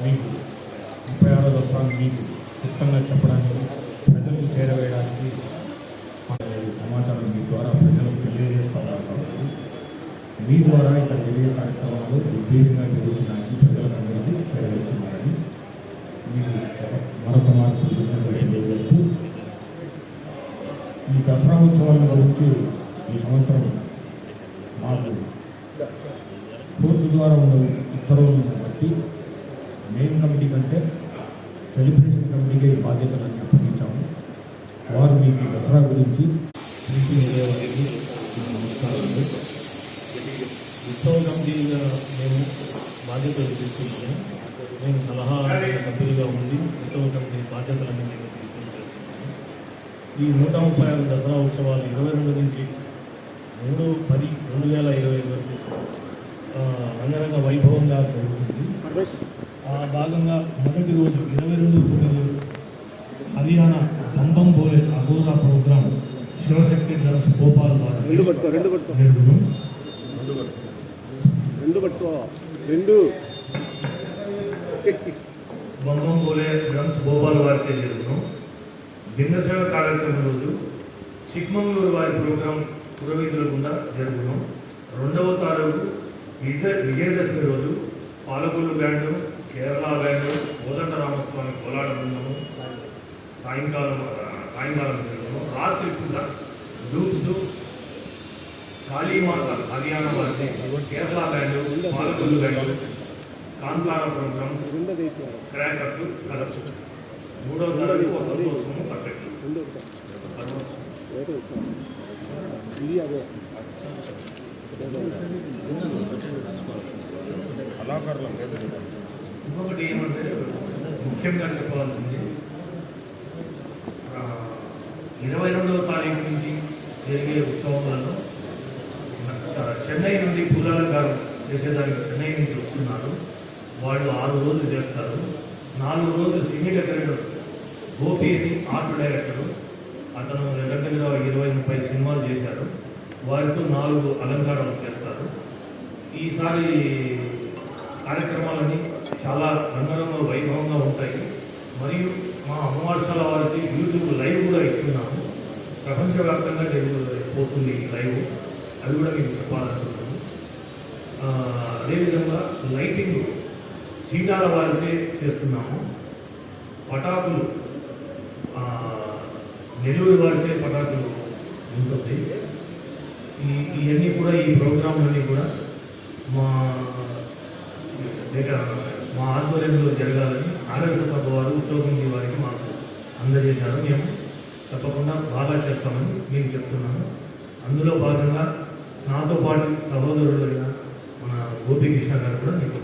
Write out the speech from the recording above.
మీకు ముప్పై ఆరో దశాన్ని మీకు క్లుప్తంగా చెప్పడానికి ప్రజలకు చేరవేయడానికి సమాచారం మీ ద్వారా ప్రజలకు తెలియజేస్తున్నారు కాబట్టి మీ ద్వారా ఇక్కడ జరిగే కార్యక్రమాలు ఉద్వేగంగా జరుగుతున్నాయని ప్రజలకు అందరికీ చేరవేస్తున్నారని మీకు మరొక మార్పు తెలియజేస్తూ ఈ దసరా ఉత్సవాల గురించి ఈ సంవత్సరం మాకు కోర్టు ద్వారా ఉన్న సెలబ్రేషన్ కమిటీకి ఈ బాధ్యతలను అప్పగించాము. వారు మీకు దసరా గురించి ఇంటి నమస్కారాలు ఉత్సవ కమిటీగా మేము బాధ్యతలు తీసుకున్నాము మేము సలహా సభ్యులుగా ఉండి ఉత్సవ కమిటీ బాధ్యతలన్నీ మేము తీసుకుంటున్నాము ఈ నూట ముప్పై ఆరు దసరా ఉత్సవాలు ఇరవై రెండు నుంచి మూడు పది రెండు వేల ఇరవై వరకు రంగరంగ వైభవంగా జరుగుతుంది. భాగంగా మొదటి రోజు ఇరవై రెండు తొమ్మిది Haryana Bam Bam Bhole Agora programme Shivashakti drugs Gopal వారి రెండు పట్టుకో రెండు పట్టుకో. రెండు పట్టుకో రెండు. బోలే డ్రమ్స్ గోపాల్ వారి చే జరుగును. భిన్న సేవ కార్యక్రమం రోజు చిక్మంగళూరు వారి ప్రోగ్రాం పురవీధుల గుండా జరుగును. రెండవ తారీఖు విజయ విజయదశమి రోజు పాలకొల్లు బ్యాండు కేరళ బ్యాంకు కోదండ రామస్వామి కోలాట బృందము. సాయంకాలం సాయంకాలం బృందము. రాత్రి పూట డూప్స్ కాళీమాత హర్యానా వారి Kerala band Palakollu band Kantara programs crackers colours మూడవ తారీఖు ఒక సంతోషము పట్టండి కళాకారులం తెచ్చారు ఇంకొకటి ఏమంటే ముఖ్యంగా చెప్పాల్సింది ఇరవై రెండవ తారీఖు నుంచి జరిగే ఉత్సవాలలో చెన్నై నుండి పూలాల గారు చేసేదానికి చెన్నై నుంచి వస్తున్నారు. వాళ్ళు ఆరు రోజులు చేస్తారు. నాలుగు రోజులు సినీ డెకరేటర్ గోపి అని ఆర్ట్ డైరెక్టర్. అతను దగ్గర దగ్గర ఇరవై ముప్పై సినిమాలు చేశారు. వారితో నాలుగు అలంకారాలు చేస్తారు. ఈసారి కార్యక్రమాలన్నీ చాలా రంగరంగ వైభవంగా ఉంటాయి. మరియు మా అమ్మవార్షాల వారికి యూట్యూబ్ లైవ్ కూడా ఇస్తున్నాము. ప్రపంచవ్యాప్తంగా పోతుంది లైవ్. అది కూడా మేము చెప్పాలనుకుంటున్నాను. అదేవిధంగా లైటింగ్ చీటాల వారితే చేస్తున్నాము. పటాకులు నెల్లూరు వారిచే పటాకులు ఉంటుంది. ఈ ఇవన్నీ కూడా ఈ ప్రోగ్రాంలన్నీ కూడా మా దగ్గర మా ఆధ్వర్యంలో జరగాలని ఆరోగ్య సభ వారు ఉద్యోగించి వారికి మాకు అందజేశారు. మేము తప్పకుండా బాగా చేస్తామని నేను చెప్తున్నాను. అందులో భాగంగా నాతో పాటు సహోదరుడైన మన గోపీకృష్ణ గారు కూడా మీకు